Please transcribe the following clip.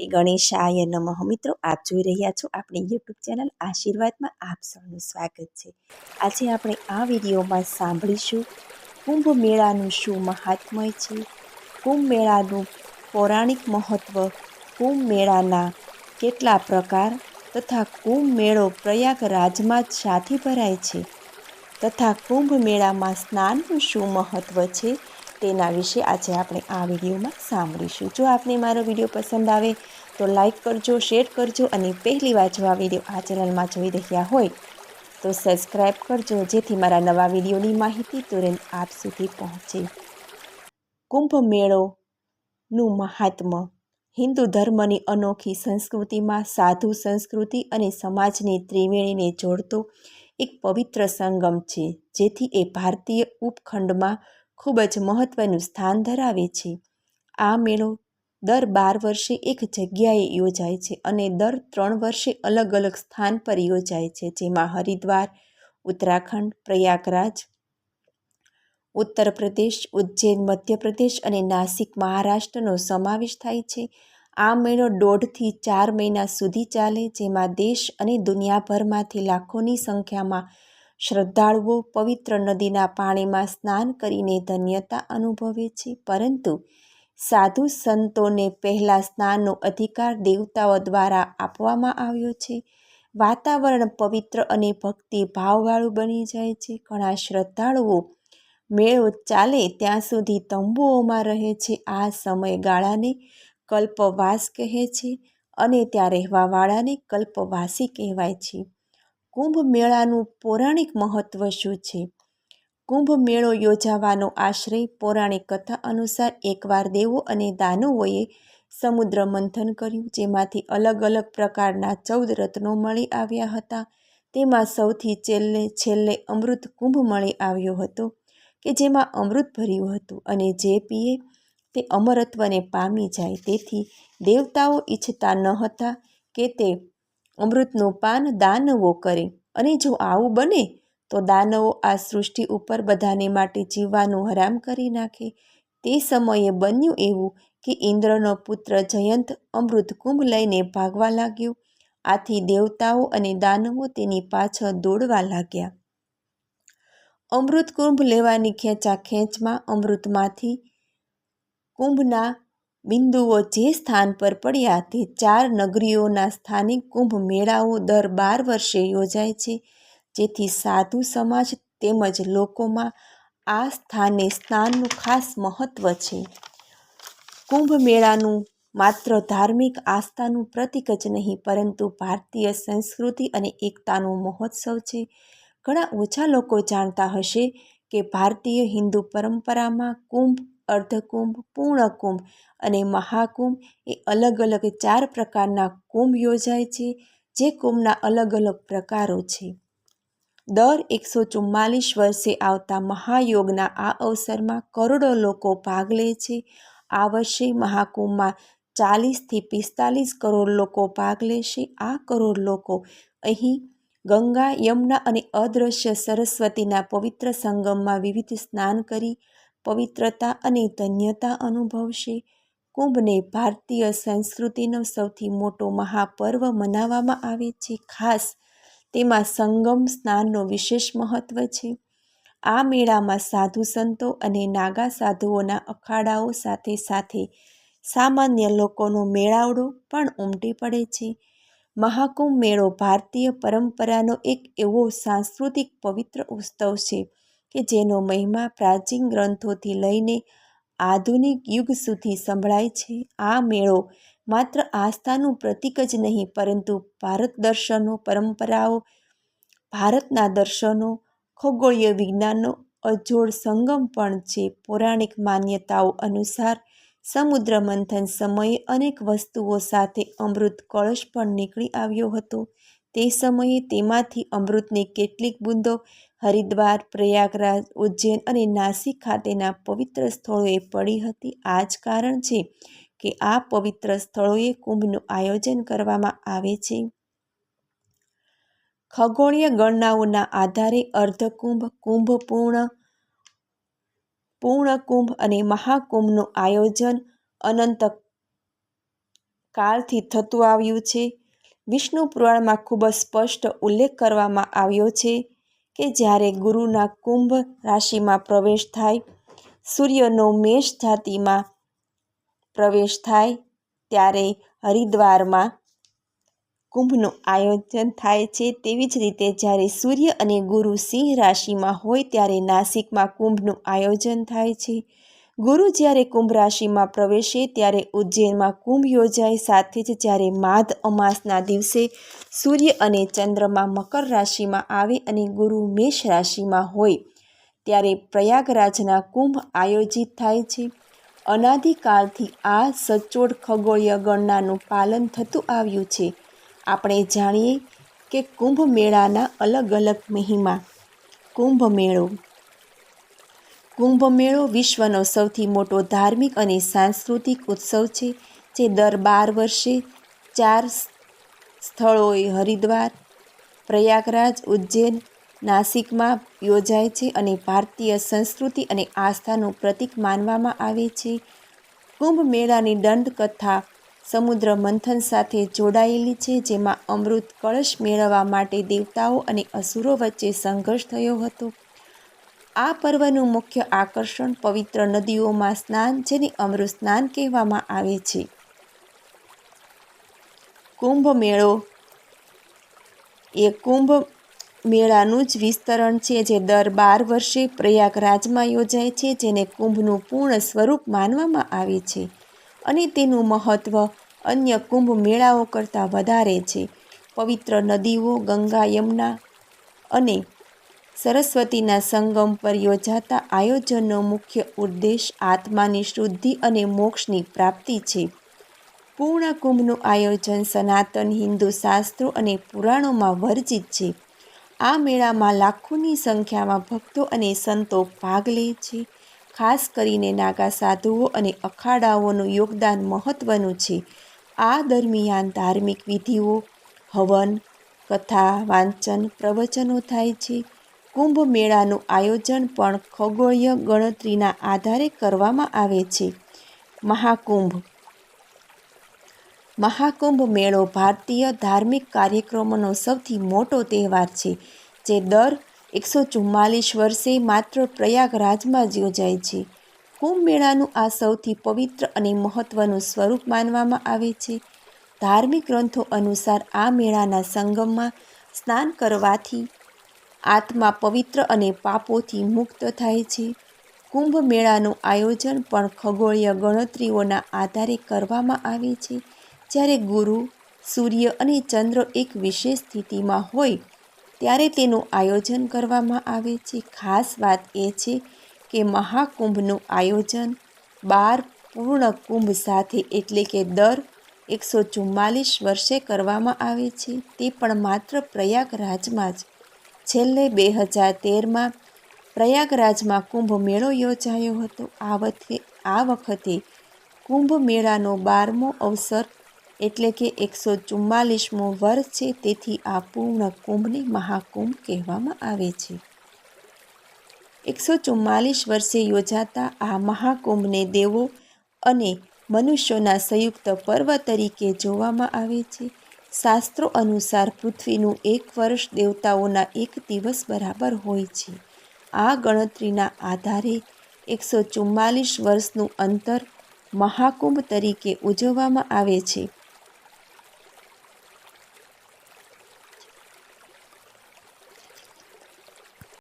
શ્રી ગણેશાય નમઃ. મિત્રો, આપ જોઈ રહ્યા છો આપણી યુટ્યુબ ચેનલ આશીર્વાદમાં આપ સૌનું સ્વાગત છે. આજે આપણે આ વિડીયોમાં સાંભળીશું કુંભ મેળાનું શું મહાત્મય છે, કુંભ મેળાનું પૌરાણિક મહત્ત્વ કુંભ મેળાના કેટલા પ્રકાર તથા કુંભ મેળો પ્રયાગરાજમાં જ સાથે ભરાય છે તથા કુંભ મેળામાં સ્નાનનું શું મહત્ત્વ છે તેના વિશે આજે આપણે આ વિડીયોમાં સાંભળીશું. જો આપને મારો વીડિયો પસંદ આવે, તો લાઈક કરજો, શેર કરજો અને પહેલી વાર જો આ વીડિયો આ ચેનલમાં જોઈ રહ્યા હોય, તો સબસ્ક્રાઈબ કરજો, જેથી મારા નવા વિડીયોની માહિતી તુરંત આપ સુધી પહોંચે. કુંભ મેળોનું મહાત્મ્ય. હિન્દુ ધર્મની અનોખી સંસ્કૃતિમાં સાધુ સંસ્કૃતિ અને સમાજની ત્રિવેણીને જોડતો એક પવિત્ર સંગમ છે, જેથી એ ભારતીય ઉપખંડમાં ખૂબ જ મહત્ત્વનું સ્થાન ધરાવે છે. આ મેળો દર બાર વર્ષે એક જગ્યાએ યોજાય છે અને દર ત્રણ વર્ષે અલગ અલગ સ્થાન પર યોજાય છે, જેમાં હરિદ્વાર, ઉત્તરાખંડ, પ્રયાગરાજ ઉત્તર પ્રદેશ ઉજ્જૈન, મધ્યપ્રદેશ અને નાસિક મહારાષ્ટ્રનો સમાવેશ થાય છે. આ મેળો દોઢથી ચાર મહિના સુધી ચાલે, જેમાં દેશ અને દુનિયાભરમાંથી લાખોની સંખ્યામાં શ્રદ્ધાળુઓ પવિત્ર નદીના પાણીમાં સ્નાન કરીને ધન્યતા અનુભવે છે. પરંતુ સાધુ સંતોને પહેલાં સ્નાનનો અધિકાર દેવતાઓ દ્વારા આપવામાં આવ્યો છે. વાતાવરણ પવિત્ર અને ભક્તિ ભાવવાળું બની જાય છે. ઘણા શ્રદ્ધાળુઓ મેળો ચાલે ત્યાં સુધી તંબુઓમાં રહે છે. આ સમયગાળાને કલ્પવાસ કહે છે અને ત્યાં રહેવાવાળાને કલ્પવાસી કહેવાય છે. કુંભ મેળાનું પૌરાણિક મહત્ત્વ શું છે? કુંભ મેળો યોજાવાનો આશ્રય પૌરાણિક કથા અનુસાર એકવાર દેવો અને દાનવોએ સમુદ્ર મંથન કર્યું, જેમાંથી અલગ અલગ પ્રકારના ચૌદ રત્નો મળી આવ્યા હતા. તેમાં સૌથી છેલ્લે છેલ્લે અમૃત કુંભ મળી આવ્યો હતો, કે જેમાં અમૃત ભર્યું હતું અને જે પીએ તે અમરત્વને પામી જાય. તેથી દેવતાઓ ઈચ્છતા ન હતા કે તે અમૃતનું પાન દાનવો કરે. અને જો આવું બને, તો દાનવો આ સૃષ્ટિ ઉપર બધાને માટે જીવવાનું હરામ કરી નાખે. તે સમયે બન્યું એવું કે ઇન્દ્રનો પુત્ર જયંત અમૃત કુંભ લઈને ભાગવા લાગ્યો. આથી દેવતાઓ અને દાનવો તેની પાછળ દોડવા લાગ્યા. અમૃત કુંભ લેવાની ખેંચા ખેંચમાં અમૃતમાંથી કુંભના બિંદુઓ જે સ્થાન પર પડ્યા તે ચાર નગરીઓના સ્થાનિક કુંભ મેળાઓ દર બાર વર્ષે યોજાય છે. જેથી સાધુ સમાજ તેમજ લોકોમાં આ સ્થાને સ્નાનનું ખાસ મહત્ત્વ છે. કુંભ મેળાનું માત્ર ધાર્મિક આસ્થાનું પ્રતીક જ નહીં, પરંતુ ભારતીય સંસ્કૃતિ અને એકતાનો મહોત્સવ છે. ઘણા ઓછા લોકો જાણતા હશે કે ભારતીય હિન્દુ પરંપરામાં કુંભ અર્ધકુંભ, પૂર્ણકુંભ અને મહાકુંભ એ અલગ અલગ ચાર પ્રકારના કુંભ યોજાય છે, જે કુંભના અલગ અલગ પ્રકારો છે. દર એકસો ચુમ્માલીસ વર્ષે આવતા મહાયોગના આ અવસરમાં કરોડો લોકો ભાગ લે છે. આ વર્ષે મહાકુંભમાં ચાલીસથી પિસ્તાલીસ કરોડ લોકો ભાગ લેશે. આ કરોડ લોકો અહીં ગંગા, યમુના અને અદૃશ્ય સરસ્વતીના પવિત્ર સંગમમાં વિવિધ સ્નાન કરી પવિત્રતા અને ધન્યતા અનુભવશે. કુંભને ભારતીય સંસ્કૃતિનો સૌથી મોટો મહાપર્વ મનાવવામાં આવે છે. ખાસ તેમાં સંગમ સ્નાનનો વિશેષ મહત્ત્વ છે. આ મેળામાં સાધુ સંતો અને નાગા સાધુઓના અખાડાઓ સાથે સાથે સામાન્ય લોકોનો મેળાવડો પણ ઉમટી પડે છે. મહાકુંભ મેળો ભારતીય પરંપરાનો એક એવો સાંસ્કૃતિક પવિત્ર ઉત્સવ છે. કે જેનો મહિમા પ્રાચીન ગ્રંથોથી લઈને આધુનિક યુગ સુધી સંભળાય છે. આ મેળો માત્ર આસ્થાનું પ્રતીક જ નહીં, પરંતુ ભારત દર્શનો પરંપરાઓ, ભારતના દર્શનો, ખગોળીય વિજ્ઞાનનો અજોડ સંગમ પણ છે. પૌરાણિક માન્યતાઓ અનુસાર સમુદ્ર મંથન સમયે અનેક વસ્તુઓ સાથે અમૃત કળશ પણ નીકળી આવ્યો હતો. તે સમયે તેમાંથી અમૃતની કેટલીક બૂંદો હરિદ્વાર, પ્રયાગરાજ, ઉજ્જૈન અને નાસિક ખાતેના પવિત્ર સ્થળોએ પડી હતી. આ જ કારણ છે કે આ પવિત્ર સ્થળોએ કુંભનું આયોજન કરવામાં આવે છે. ખગોળીય ગણનાઓના આધારે અર્ધકુંભ કુંભ પૂર્ણ પૂર્ણ કુંભ અને મહાકુંભનું આયોજન અનંત કાળથી થતું આવ્યું છે. વિષ્ણુ પુરાણમાં ખૂબ જ સ્પષ્ટ ઉલ્લેખ કરવામાં આવ્યો છે કે જ્યારે ગુરુના કુંભ રાશિમાં પ્રવેશ થાય, સૂર્યનો મેષ જાતિમાં પ્રવેશ થાય, ત્યારે હરિદ્વારમાં કુંભનું આયોજન થાય છે. તેવી જ રીતે જ્યારે સૂર્ય અને ગુરુ સિંહ રાશિમાં હોય, ત્યારે નાસિકમાં કુંભનું આયોજન થાય છે. ગુરુ જ્યારે કુંભ રાશિમાં પ્રવેશે ત્યારે ઉજ્જૈનમાં કુંભ યોજાય. સાથે જ જ્યારે માધ અમાસના દિવસે સૂર્ય અને ચંદ્રમાં મકર રાશિમાં આવે અને ગુરુ મેષ રાશિમાં હોય, ત્યારે પ્રયાગરાજના કુંભ આયોજિત થાય છે. અનાદિકાળથી આ સચોટ ખગોળીય ગણનાનું પાલન થતું આવ્યું છે. આપણે જાણીએ કે કુંભ મેળાના અલગ અલગ મહિમા. કુંભ મેળો કુંભ મેળો વિશ્વનો સૌથી મોટો ધાર્મિક અને સાંસ્કૃતિક ઉત્સવ છે, જે દર બાર વર્ષે ચાર સ્થળોએ હરિદ્વાર, પ્રયાગરાજ, ઉજ્જૈન, નાસિકમાં યોજાય છે અને ભારતીય સંસ્કૃતિ અને આસ્થાનું પ્રતીક માનવામાં આવે છે. કુંભ મેળાની દંડકથા સમુદ્ર મંથન સાથે જોડાયેલી છે, જેમાં અમૃત કળશ મેળવવા માટે દેવતાઓ અને અસુરો વચ્ચે સંઘર્ષ થયો હતો. આ પર્વનું મુખ્ય આકર્ષણ પવિત્ર નદીઓમાં સ્નાન જેને અમૃત સ્નાન કહેવામાં આવે છે. કુંભ મેળો. એ કુંભ મેળાનું જ વિસ્તરણ છે જે દર બાર વર્ષે પ્રયાગરાજમાં યોજાય છે, જેને કુંભનું પૂર્ણ સ્વરૂપ માનવામાં આવે છે અને તેનું મહત્ત્વ અન્ય કુંભ મેળાઓ કરતાં વધારે છે. પવિત્ર નદીઓ, ગંગા, યમુના અને સરસ્વતીના સંગમ પર યોજાતા આયોજનનો મુખ્ય ઉદ્દેશ આત્માની શુદ્ધિ અને મોક્ષની પ્રાપ્તિ છે. પૂર્ણ કુંભનું આયોજન સનાતન હિન્દુ શાસ્ત્રો અને પુરાણોમાં વર્જિત છે. આ મેળામાં લાખોની સંખ્યામાં ભક્તો અને સંતો ભાગ લે છે. ખાસ કરીને નાગા સાધુઓ અને અખાડાઓનું યોગદાન મહત્ત્વનું છે. આ દરમિયાન ધાર્મિક વિધિઓ, હવન, કથા, વાંચન, પ્રવચનો થાય છે. કુંભ મેળાનું આયોજન પણ ખગોળીય ગણતરીના આધારે કરવામાં આવે છે. મહાકુંભ. મહાકુંભ મેળો ભારતીય ધાર્મિક કાર્યક્રમોનો સૌથી મોટો તહેવાર છે, જે દર એકસો ચુમ્માલીસ વર્ષે માત્ર પ્રયાગરાજમાં જ યોજાય છે. કુંભ મેળાનું આ સૌથી પવિત્ર અને મહત્ત્વનું સ્વરૂપ માનવામાં આવે છે. ધાર્મિક ગ્રંથો અનુસાર આ મેળાના સંગમમાં સ્નાન કરવાથી આત્મા પવિત્ર અને પાપોથી મુક્ત થાય છે. કુંભ મેળાનું આયોજન પણ ખગોળીય ગણતરીઓના આધારે કરવામાં આવે છે. જ્યારે ગુરુ, સૂર્ય અને ચંદ્ર એક વિશેષ સ્થિતિમાં હોય, ત્યારે તેનું આયોજન કરવામાં આવે છે. ખાસ વાત એ છે કે મહાકુંભનું આયોજન બાર પૂર્ણ કુંભ સાથે એટલે કે દર એકસો ચુમ્માલીસ વર્ષે કરવામાં આવે છે. તે પણ માત્ર પ્રયાગરાજમાં જ છેલ્લે બે હજાર તેરમાં પ્રયાગરાજમાં કુંભ મેળો યોજાયો હતો. આ વખતે આ વખતે કુંભ મેળાનો બારમો અવસર એટલે કે એકસો ચુમ્માલીસમો વર્ષ છે, તેથી આ પૂર્ણ કુંભને મહાકુંભ કહેવામાં આવે છે. એકસો ચુમ્માલીસ વર્ષે યોજાતા આ મહાકુંભને દેવો અને મનુષ્યોના સંયુક્ત પર્વ તરીકે જોવામાં આવે છે. શાસ્ત્રો અનુસાર પૃથ્વીનું એક વર્ષ દેવતાઓના એક દિવસ બરાબર હોય છે. આ ગણતરીના આધારે એકસો ચુમ્માલીસ વર્ષનું અંતર મહાકુંભ તરીકે ઉજવવામાં આવે છે.